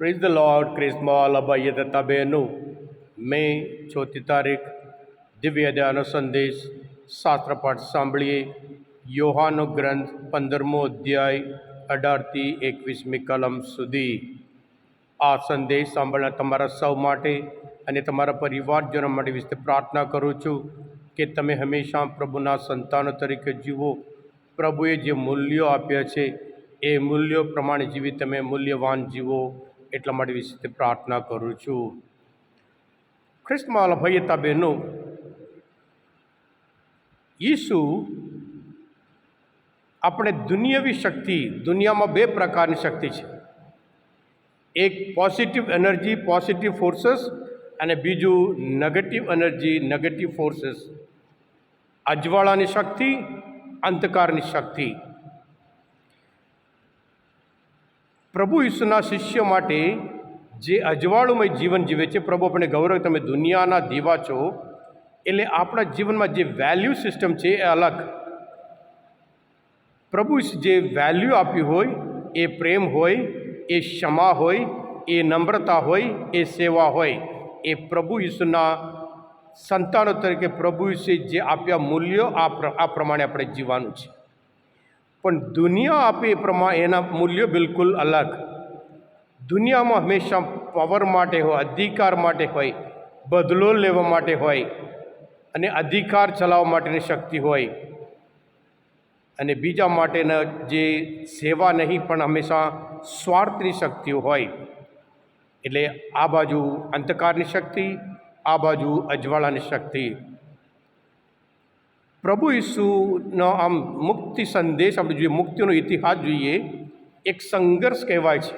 Praise the lord ક્રિસ્મોલ અભય દત્તા બહેનું May ચોથી તારીખ દિવ્ય દયાનો સંદેશ શાસ્ત્રપાઠ સાંભળીએ યોહાનો ગ્રંથ પંદરમો અધ્યાય અઢારથી એકવીસમી કલમ સુધી આ સંદેશ સાંભળનાર તમારા સૌ માટે અને તમારા પરિવારજનો માટે વિશે પ્રાર્થના કરું છું કે તમે હંમેશા પ્રભુના સંતાનો તરીકે જીવો પ્રભુએ જે મૂલ્યો આપ્યા છે એ મૂલ્યો પ્રમાણે જીવી તમે મૂલ્યવાન જીવો એટલા માટે વિશે પ્રાર્થના કરું છું. ખ્રિસ્તમાલ ભયતા બહેનો ઈસુ આપણે દુનિયાવી શક્તિ, દુનિયામાં બે પ્રકારની શક્તિ છે. એક પોઝિટિવ એનર્જી પોઝિટિવ ફોર્સીસ અને બીજું નેગેટિવ એનર્જી નેગેટિવ ફોર્સીસ અજવાળાની શક્તિ, અંધકારની શક્તિ. પ્રભુ ઈસુના શિષ્ય માટે જે અજવાળુમય જીવન જીવે છે, પ્રભુ આપણે ગૌરવ, તમે દુનિયાના દીવા છો, એટલે આપણા જીવનમાં જે વેલ્યુ સિસ્ટમ છે એ અલગ. પ્રભુ જે વેલ્યુ આપ્યું હોય, એ પ્રેમ હોય, એ ક્ષમા હોય, એ નમ્રતા હોય, એ સેવા હોય, એ પ્રભુ ઈસુના સંતાનો તરીકે પ્રભુ ઈસુએ જે આપ્યા મૂલ્યો આ પ્રમાણે આપણે જીવવાનું છે. પણ દુનિયા આપે એ પ્રમાણે એના મૂલ્યો બિલકુલ અલગ. દુનિયામાં હંમેશા પાવર માટે હોય, અધિકાર માટે હોય, બદલો લેવા માટે હોય અને અધિકાર ચલાવવા માટેની શક્તિ હોય. અને બીજા માટેના જે સેવા નહીં, પણ હંમેશા સ્વાર્થની શક્તિઓ હોય. એટલે આ બાજુ અંધકારની શક્તિ, આ બાજુ અજવાળાની શક્તિ. પ્રભુ ઈસુનો આમ મુક્તિ સંદેશ, આપણે જોઈએ મુક્તિનો ઇતિહાસ જોઈએ, એક સંઘર્ષ કહેવાય છે.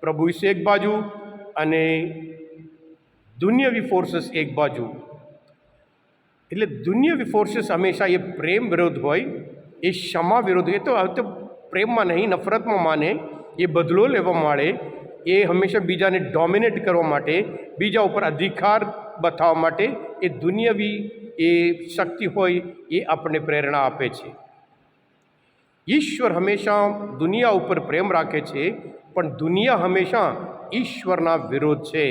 પ્રભુ ઈસુ એક બાજુ અને દુનિયાવી ફોર્સીસ એક બાજુ. એટલે દુનિયાવી ફોર્સીસ હંમેશા એ પ્રેમ વિરોધ હોય, એ ક્ષમા વિરોધ હોય, એ તો હવે તો પ્રેમમાં નહીં, નફરતમાં માને, એ બદલો લેવા માંડે એ હંમેશા બીજાને ડોમિનેટ કરવા માટે, બીજા ઉપર અધિકાર બતાવવા માટે, એ દુનિયાવી એ શક્તિ હોય એ આપણને પ્રેરણા આપે છે. ઈશ્વર હંમેશા દુનિયા ઉપર પ્રેમ રાખે છે, પણ દુનિયા હંમેશા ઈશ્વરના વિરોધ છે.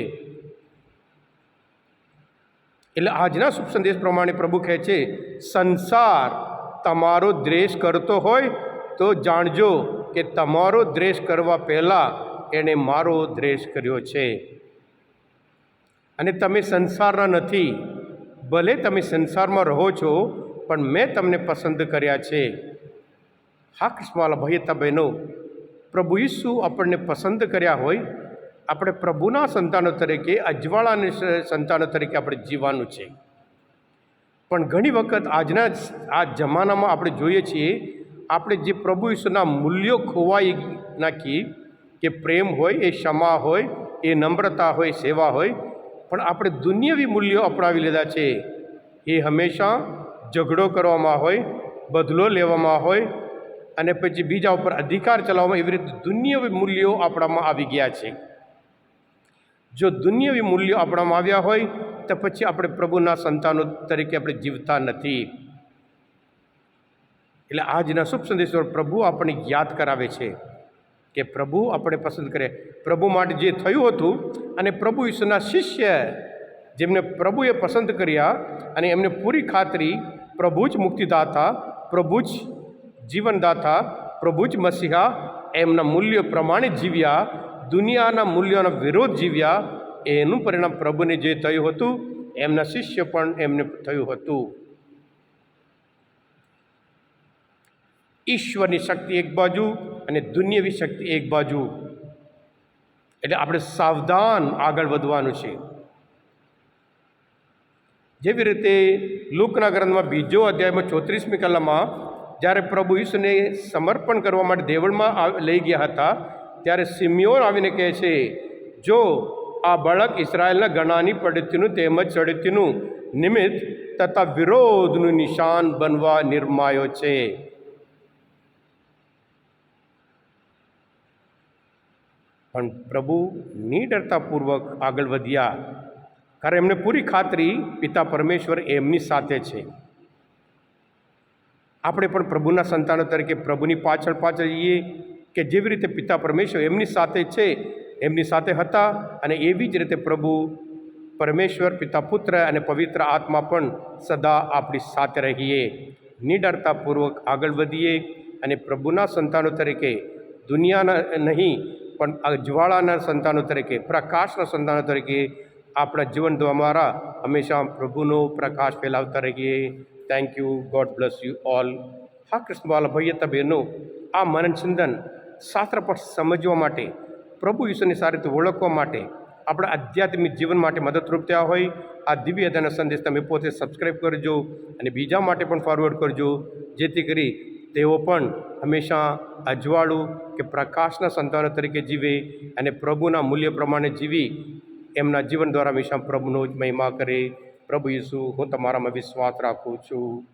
એટલે આજના શુભ સંદેશ પ્રમાણે પ્રભુ કહે છે, સંસાર તમારો દ્વેષ કરતો હોય તો જાણજો કે તમારો દ્વેષ કરવા પહેલાં એણે મારો દ્વેષ કર્યો છે. અને તમે સંસારના નથી ભલે તમે સંસારમાં રહો છો, પણ મેં તમને પસંદ કર્યા છે. હા, કૃષ્ણવાલા ભાઈ બહેનો પ્રભુ ઈસુ આપણને પસંદ કર્યા હોય, આપણે પ્રભુના સંતાનો તરીકે, અજવાળાની સંતાનો તરીકે આપણે જીવવાનું છે. પણ ઘણી વખત આજના આ જમાનામાં આપણે જોઈએ છીએ, આપણે જે પ્રભુ ઈસુના મૂલ્યો ખોવાઈ નાખીએ કે પ્રેમ હોય, એ ક્ષમા હોય, એ નમ્રતા હોય, સેવા હોય પણ આપણે દુનિયાવી મૂલ્યો અપનાવી લીધા છે. એ હંમેશા ઝઘડો કરવામાં હોય, બદલો લેવામાં હોય અને પછી બીજા ઉપર અધિકાર ચલાવવામાં એવી રીતે દુનિયાવી મૂલ્યો આપણામાં આવી ગયા છે. જો દુનિયાવી મૂલ્યો આપણામાં આવ્યા હોય, તો પછી આપણે પ્રભુના સંતાનો તરીકે આપણે જીવતા નથી. એટલે આજના શુભ સંદેશો પ્રભુ આપણને યાદ કરાવે છે. કે પ્રભુ આપણે પસંદ કરે પ્રભુ માટે જે થયું હતું અને પ્રભુ ઈશ્વરના શિષ્ય જેમને પ્રભુએ પસંદ કર્યા અને એમને પૂરી ખાતરી પ્રભુ જ મુક્તિદાતા, પ્રભુ જ જીવનદાતા, પ્રભુ જ મસીહા, એમના મૂલ્યો પ્રમાણે જીવ્યા, દુનિયાના મૂલ્યોના વિરોધ જીવ્યા, એનું પરિણામ પ્રભુને જે થયું હતું, એમના શિષ્ય પણ એમને થયું હતું. ઈશ્વરની શક્તિ એક બાજુ અને દુનિયાવી શક્તિ એક બાજુ. એટલે આપણે સાવધાન આગળ વધવાનું છે. જેવી રીતે લોકના ગ્રંથમાં બીજો અધ્યાયમાં ચોત્રીસમી કલામાં જ્યારે પ્રભુ ઈસુને સમર્પણ કરવા માટે દેવળમાં લઈ ગયા હતા, ત્યારે સિમિયોન આવીને કહે છે, જો આ બાળક ઇસરાયલના ગણાની પડતીનું તેમજ ચડતીનું નિમિત્ત તથા વિરોધનું નિશાન બનવા નિર્માયો છે. પણ પ્રભુ નિડરતાપૂર્વક આગળ વધ્યા. કારણ એમને પૂરી ખાતરી પિતા પરમેશ્વર એમની સાથે છે. આપણે પણ પ્રભુના સંતાનો તરીકે પ્રભુની પાછળ પાછળ જઈએ કે જેવી રીતે પિતા પરમેશ્વર એમની સાથે છે, એમની સાથે હતા અને એવી જ રીતે પ્રભુ પરમેશ્વર, પિતા પુત્ર અને પવિત્ર આત્મા પણ સદા આપણી સાથે રહીએ. નિડરતાપૂર્વક આગળ વધીએ અને પ્રભુના સંતાનો તરીકે દુનિયાના નહીં પણ આ જ્વાળાના સંતાનો તરીકે, પ્રકાશના સંતાનો તરીકે આપણા જીવન દ્વારા હંમેશા પ્રભુનો પ્રકાશ ફેલાવતા રહીએ. Thank you God bless you all હા કૃષ્ણવાલા ભૈયતા બહેનો, આ મનન ચિંતન શાસ્ત્ર પર સમજવા માટે, પ્રભુ ઈશ્વરની સારી રીતે ઓળખવા માટે, આપણા આધ્યાત્મિક જીવન માટે મદદરૂપ થયા હોય, આ દિવ્ય સંદેશ તમે પોતે સબસ્ક્રાઈબ કરજો અને બીજા માટે પણ ફોરવર્ડ કરજો. જેથી કરી તેઓ પણ હંમેશા અજવાળું કે પ્રકાશના સંતાનો તરીકે જીવે અને પ્રભુના મૂલ્ય પ્રમાણે જીવી એમના જીવન દ્વારા હંમેશા પ્રભુનો જ મહિમા કરે. પ્રભુ ઈસુ, હું તમારામાં વિશ્વાસ રાખું છું.